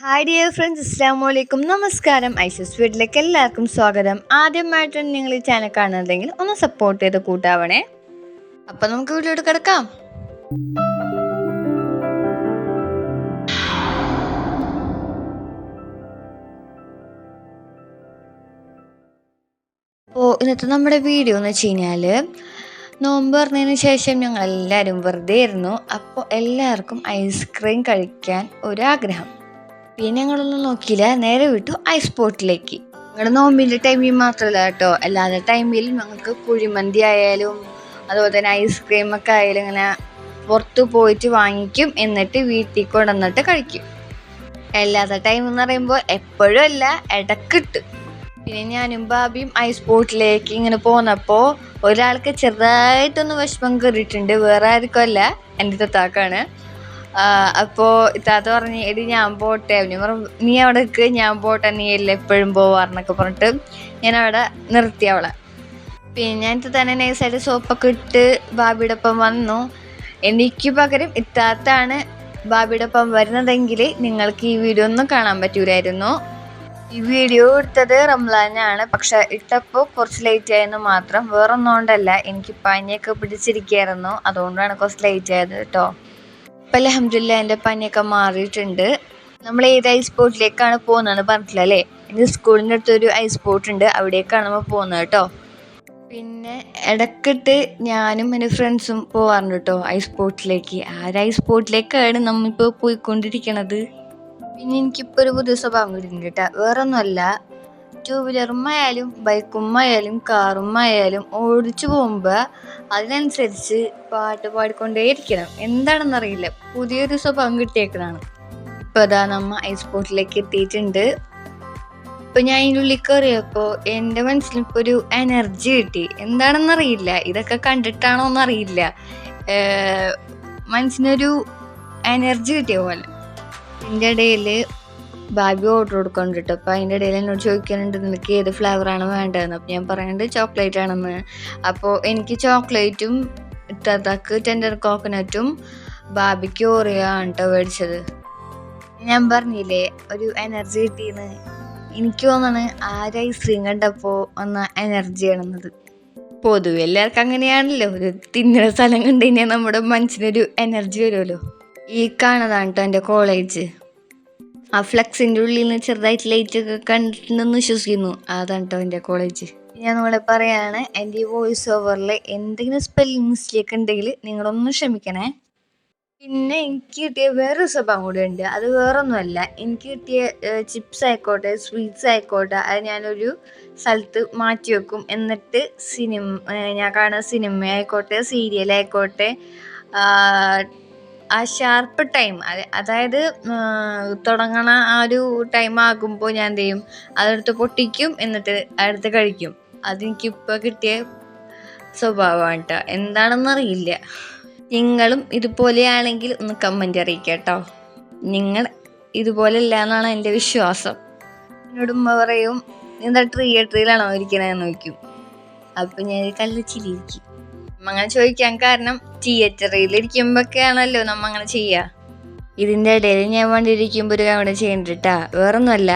Hi dear friends അസ്സാം വലൈക്കും നമസ്കാരം ഐസസ് വീട്ടിലേക്ക് എല്ലാവർക്കും സ്വാഗതം. ആദ്യമായിട്ടാണ് നിങ്ങൾ ഈ ചാനൽ കാണുന്നതെങ്കിൽ ഒന്ന് സപ്പോർട്ട് ചെയ്ത് കൂട്ടാവണേ. അപ്പം നമുക്ക് വീട്ടിലോട്ട് കിടക്കാം. അപ്പോൾ ഇന്നത്തെ നമ്മുടെ വീഡിയോ എന്ന് വെച്ച് കഴിഞ്ഞാൽ നോമ്പ് പറഞ്ഞതിന് ശേഷം ഞങ്ങൾ എല്ലാവരും വെറുതെ ഇരുന്നു അപ്പോൾ എല്ലാവർക്കും ഐസ്ക്രീം കഴിക്കാൻ ഒരാഗ്രഹം. പിന്നെ ഞങ്ങളൊന്നും നോക്കിയില്ല. നേരെ വിട്ടു ഐസ് പോട്ടിലേക്ക് ഞങ്ങളുടെ നോമ്പിന്റെ ടൈമിൽ മാത്രമല്ല കേട്ടോ. അല്ലാതെ ടൈമിൽ ഞങ്ങൾക്ക് കുഴിമന്തി ആയാലും അതുപോലെ തന്നെ ഐസ്ക്രീം ഒക്കെ ആയാലും ഇങ്ങനെ പുറത്ത് പോയിട്ട് വാങ്ങിക്കും. എന്നിട്ട് വീട്ടിൽ കൊണ്ടുവന്നിട്ട് കഴിക്കും. അല്ലാത്ത ടൈം എന്ന് പറയുമ്പോൾ എപ്പോഴും അല്ല ഇടക്കിട്ട്. പിന്നെ ഞാനും ബാബിയും ഐസ് ബോട്ടിലേക്ക് ഇങ്ങനെ പോന്നപ്പോൾ ഒരാൾക്ക് ചെറുതായിട്ടൊന്ന് വിഷമം കയറിയിട്ടുണ്ട്. വേറെ ആർക്കും അല്ല. എന്റെ തത്താക്കാണ്. അപ്പോൾ ഇത്താത്ത പറഞ്ഞ് എടി ഞാൻ പോട്ടെ. അവന് പറഞ്ഞു നീ അവിടെ നിൽക്ക് ഞാൻ പോട്ടെ നീ അല്ലേ എപ്പോഴും പോവാറെന്നൊക്കെ പറഞ്ഞിട്ട് ഞാൻ അവിടെ നിർത്തി അവളെ. പിന്നെ ഞാൻ തന്നെ നൈസായിട്ട് സോപ്പൊക്കെ ഇട്ട് ബാബിയുടെ ഒപ്പം വന്നു. എനിക്ക് പകരം ഇത്താത്താണ് ബാബിയുടെ ഒപ്പം വരുന്നതെങ്കിൽ നിങ്ങൾക്ക് ഈ വീഡിയോ ഒന്നും കാണാൻ പറ്റൂലായിരുന്നു. ഈ വീഡിയോ എടുത്തത് റംലാനാണ്. പക്ഷെ ഇട്ടപ്പോൾ കുറച്ച് ലേറ്റ് ആയെന്ന് മാത്രം. വേറൊന്നുകൊണ്ടല്ല എനിക്ക് പനിയൊക്കെ പിടിച്ചിരിക്കുകയായിരുന്നു അതുകൊണ്ടാണ് കുറച്ച് ലേറ്റ് ആയത് കേട്ടോ. ഇപ്പം അലഹമില്ല എന്റെ പനിയൊക്കെ മാറിയിട്ടുണ്ട്. നമ്മൾ ഏത് ഐസ് ബോട്ടിലേക്കാണ് പോകുന്നതെന്ന് പറഞ്ഞിട്ടില്ല അല്ലേ? എന്റെ സ്കൂളിന്റെ അടുത്തൊരു ഐസ് ബോട്ട് ഉണ്ട് അവിടേക്കാണ് നമ്മൾ പോകുന്നത് കേട്ടോ. പിന്നെ ഇടക്കിട്ട് ഞാനും എന്റെ ഫ്രണ്ട്സും പോവാറുണ്ട് കേട്ടോ ഐസ് ബോട്ടിലേക്ക് ആ ഒരു ഐസ് ബോട്ടിലേക്കാണ് നമ്മളിപ്പോൾ പോയിക്കൊണ്ടിരിക്കണത്? പിന്നെ എനിക്കിപ്പോൾ ഒരു പുതിയ സ്വഭാവം കിട്ടുന്നുണ്ട് കേട്ടോ. വേറെ ഒന്നുമല്ല ടൂ വീലറും ആയാലും ബൈക്കും ആയാലും കാറും ആയാലും ഓടിച്ചു പോകുമ്പോൾ അതിനനുസരിച്ച് പാട്ട് പാടിക്കൊണ്ടേയിരിക്കണം. എന്താണെന്നറിയില്ല. പുതിയൊരു സ്വഭാവം കിട്ടിയേക്കണാണ് ഇപ്പോൾ അതാ നമ്മ ബോട്ടിലേക്ക് എത്തിയിട്ടുണ്ട്. ഇപ്പം ഞാൻ അതിന്റെ ഉള്ളിൽ കയറിയപ്പോൾ എന്റെ മനസ്സിൽ ഇപ്പോൾ ഒരു എനർജി കിട്ടി. എന്താണെന്നറിയില്ല. ഇതൊക്കെ കണ്ടിട്ടാണോ എന്നറിയില്ല. മനസ്സിനൊരു എനർജി കിട്ടിയ പോലെ. ഇതിന്റെ ഇടയിൽ ബാബി ഓർഡർ കൊടുക്കുന്നുണ്ട് കേട്ടോ അപ്പോൾ അതിന്റെ ഇടയിൽ എന്നോട് ചോദിക്കുന്നുണ്ട് നിനക്ക് ഏത് ഫ്ലേവറാണ് വേണ്ടതെന്ന്? അപ്പോൾ ഞാൻ പറയുന്നത് ചോക്ലേറ്റ് ആണെന്ന്. അപ്പോൾ എനിക്ക് ചോക്ലേറ്റും ഇത്താത്താക്ക് ടെൻഡർ കോക്കനട്ടും ബാബിക്ക് ഓറിയോ ആണ് കേട്ടോ മേടിച്ചത് ഞാൻ പറഞ്ഞില്ലേ ഒരു എനർജി കിട്ടിയെന്ന്. എനിക്ക് തോന്നണ് ആ ഒരു ഐസ്ക്രീം കണ്ടപ്പോൾ വന്ന എനർജിയാണെന്നത് പൊതുവെ എല്ലാവർക്കും അങ്ങനെയാണല്ലോ. ഒരു തിന്നുന്ന സ്ഥലം കണ്ടു കഴിഞ്ഞാൽ നമ്മുടെ മനസ്സിനൊരു എനർജി വരുമല്ലോ ഈ കാണതാണ് കേട്ടോ എന്റെ കോളേജ് ആ ഫ്ലക്സിന്റെ ഉള്ളിൽ നിന്ന് ചെറുതായിട്ട് ലൈറ്റ് ഒക്കെ കണ്ടിട്ടുണ്ടെന്ന് വിശ്വസിക്കുന്നു. അതാണ് കേട്ടോ എന്റെ കോളേജ് ഞാൻ നിങ്ങളെ പറയാണ് എന്റെ ഈ വോയിസ് ഓവറിൽ എന്തെങ്കിലും സ്പെല്ലിംഗ് മിസ്റ്റേക്ക് ഉണ്ടെങ്കിൽ നിങ്ങളൊന്ന് ക്ഷമിക്കണേ. പിന്നെ എനിക്ക് കിട്ടിയ വേറൊരു സ്വഭാവം കൂടെ ഉണ്ട്. അത് വേറൊന്നുമല്ല. എനിക്ക് കിട്ടിയ ചിപ്സ് ആയിക്കോട്ടെ സ്വീറ്റ്സ് ആയിക്കോട്ടെ അത് ഞാനൊരു സ്ഥലത്ത് മാറ്റി വെക്കും. എന്നിട്ട് സിനിമ ഞാൻ കാണുന്ന സിനിമ ആയിക്കോട്ടെ സീരിയൽ ആയിക്കോട്ടെ ആ ഷാർപ്പ് ടൈം അതായത് തുടങ്ങണ ആ ഒരു ടൈം ആകുമ്പോൾ ഞാൻ എന്ത് ചെയ്യും? അതെടുത്ത് പൊട്ടിക്കും എന്നിട്ട് അടുത്ത് കഴിക്കും. അതെനിക്കിപ്പോൾ കിട്ടിയ സ്വഭാവമാണ് കേട്ടോ എന്താണെന്നറിയില്ല. നിങ്ങളും ഇതുപോലെയാണെങ്കിൽ ഒന്ന് കമന്റ് അറിയിക്കുക കേട്ടോ നിങ്ങൾ ഇതുപോലെയല്ല എന്നാണ് എന്റെ വിശ്വാസം. എന്നോട് പറയും എന്താ തിയേറ്ററിലാണോ ഇരിക്കണതെന്ന് നോക്കും അപ്പം ഞാൻ കല്ല് നമ്മ അങ്ങനെ ചോദിക്കാൻ കാരണം തിയേറ്ററിൽ ഇരിക്കുമ്പോഴൊക്കെയാണല്ലോ നമ്മ അങ്ങനെ ചെയ്യുക ഇതിന്റെ ഇടയിൽ ഞാൻ വേണ്ടിയിരിക്കുമ്പോൾ ഒരു അവിടെ ചെയ്യണ്ടിട്ടാ വേറൊന്നുമല്ല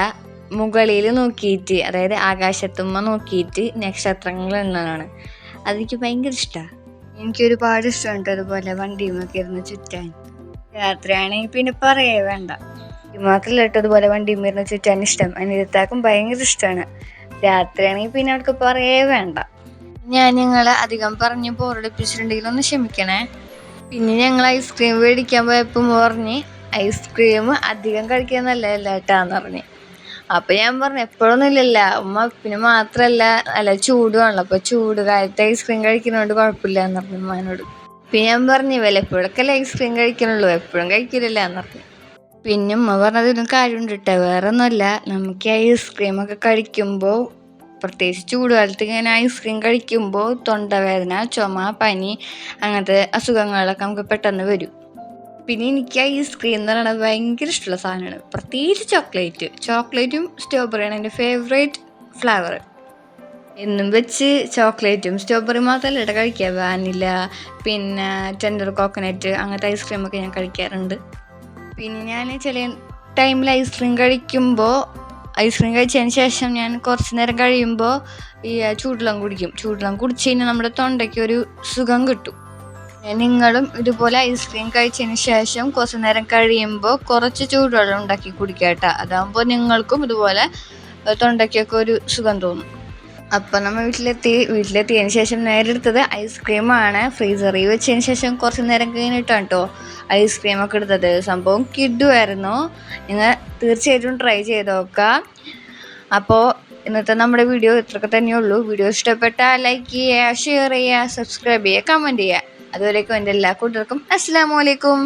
മുകളിൽ നോക്കിയിട്ട് അതായത് ആകാശത്തുമ്മ നോക്കിയിട്ട് നക്ഷത്രങ്ങൾ എന്നതാണ്. അതെനിക്ക് ഭയങ്കര ഇഷ്ടമാണ് എനിക്ക് ഒരുപാട് ഇഷ്ടമുണ്ട് അതുപോലെ വണ്ടിയുമൊക്കെ ഇരുന്ന് ചുറ്റാൻ. രാത്രിയാണെങ്കിൽ പിന്നെ പറയേ വേണ്ട. മാത്രമല്ല കേട്ടോ അതുപോലെ വണ്ടിയും ഇരുന്ന് ചുറ്റാൻ ഇഷ്ടം. അനിരത്താക്കും ഭയങ്കര ഇഷ്ടമാണ് രാത്രിയാണെങ്കിൽ പിന്നെ അവർക്ക് പറയേ വേണ്ട. ഞാൻ ഞങ്ങളെ അധികം പറഞ്ഞ് ബോറടിപ്പിച്ചിട്ടുണ്ടെങ്കിൽ ഒന്ന് ക്ഷമിക്കണേ. പിന്നെ ഞങ്ങൾ ഐസ്ക്രീം മേടിക്കാൻ പോയപ്പോൾ പറഞ്ഞ് ഐസ്ക്രീം അധികം കഴിക്കാൻ നല്ലതല്ല കേട്ടാന്ന് പറഞ്ഞ്. അപ്പം ഞാൻ പറഞ്ഞു എപ്പോഴൊന്നും ഇല്ലല്ല. ഉമ്മ പിന്നെ മാത്രമല്ല അല്ല ചൂടുമാണല്ലോ അപ്പോൾ ചൂട് കാലത്ത് ഐസ്ക്രീം കഴിക്കുന്നതുകൊണ്ട് കുഴപ്പമില്ല എന്ന് പറഞ്ഞു ഉമ്മാനോട്. പിന്നെ ഞാൻ പറഞ്ഞു വല്ലപ്പോഴൊക്കെ ഐസ്ക്രീം കഴിക്കണുള്ളൂ. എപ്പോഴും കഴിക്കില്ലല്ല എന്ന് പറഞ്ഞു. പിന്നെ ഉമ്മ പറഞ്ഞതിനും കാര്യമുണ്ട് കേട്ടോ വേറെ ഒന്നുമല്ല നമുക്ക് ഐസ്ക്രീമൊക്കെ കഴിക്കുമ്പോൾ പ്രത്യേകിച്ച് ചൂടുകാലത്ത് ഇങ്ങനെ ഐസ്ക്രീം കഴിക്കുമ്പോൾ തൊണ്ടവേദന ചുമ പനി അങ്ങനത്തെ അസുഖങ്ങളൊക്കെ നമുക്ക് പെട്ടെന്ന് വരും. പിന്നെ എനിക്ക് ഐസ്ക്രീം എന്ന് പറയുന്നത് ഭയങ്കര ഇഷ്ടമുള്ള സാധനമാണ്. പ്രത്യേകിച്ച് ചോക്ലേറ്റ് ചോക്ലേറ്റും സ്ട്രോബെറിയാണ് എന്റെ ഫേവറേറ്റ് ഫ്ലേവർ എന്നും വെച്ച് ചോക്ലേറ്റും സ്ട്രോബെറി മാത്രമല്ല ഇവിടെ കഴിക്കുക. വാനില പിന്നെ ടെൻഡർ കോക്കനട്ട് അങ്ങനത്തെ ഐസ്ക്രീമൊക്കെ ഞാൻ കഴിക്കാറുണ്ട്. പിന്നെ ഞാൻ ചില ടൈമിൽ ഐസ്ക്രീം കഴിക്കുമ്പോൾ ഐസ്ക്രീം കഴിച്ചതിന് ശേഷം ഞാൻ കുറച്ച് നേരം കഴിയുമ്പോൾ ഈ ചൂടുവെള്ളം കുടിക്കും. ചൂടുവെള്ളം കുടിച്ച് കഴിഞ്ഞാൽ നമ്മുടെ തൊണ്ടയ്ക്ക് ഒരു സുഖം കിട്ടും. നിങ്ങളും ഇതുപോലെ ഐസ്ക്രീം കഴിച്ചതിന് ശേഷം കുറച്ച് നേരം കഴിയുമ്പോൾ കുറച്ച് ചൂടുവെള്ളം ഉണ്ടാക്കി കുടിക്കുക കേട്ടോ. അതാകുമ്പോൾ നിങ്ങൾക്കും ഇതുപോലെ തൊണ്ടയ്ക്കൊക്കെ ഒരു സുഖം തോന്നും. അപ്പം നമ്മൾ വീട്ടിലെത്തി വീട്ടിലെത്തിയതിന് ശേഷം നേരെ എടുത്തത് ഐസ്ക്രീമാണ് ഫ്രീസറിൽ വെച്ചതിന് ശേഷം കുറച്ച് നേരം കഴിഞ്ഞിട്ടാണ് കേട്ടോ ഐസ്ക്രീമൊക്കെ എടുത്തത്. സംഭവം കിഡുമായിരുന്നു നിങ്ങൾ തീർച്ചയായിട്ടും ട്രൈ ചെയ്ത് നോക്കാം. അപ്പോൾ ഇന്നത്തെ നമ്മുടെ വീഡിയോ ഇത്രയൊക്കെ തന്നെയുള്ളൂ വീഡിയോ ഇഷ്ടപ്പെട്ടാൽ ലൈക്ക് ചെയ്യുക ഷെയർ ചെയ്യുക സബ്സ്ക്രൈബ് ചെയ്യുക കമന്റ് ചെയ്യുക. അതുവരേക്കും എന്റെ എല്ലാ കൂട്ടർക്കും അസ്സാം വലൈക്കും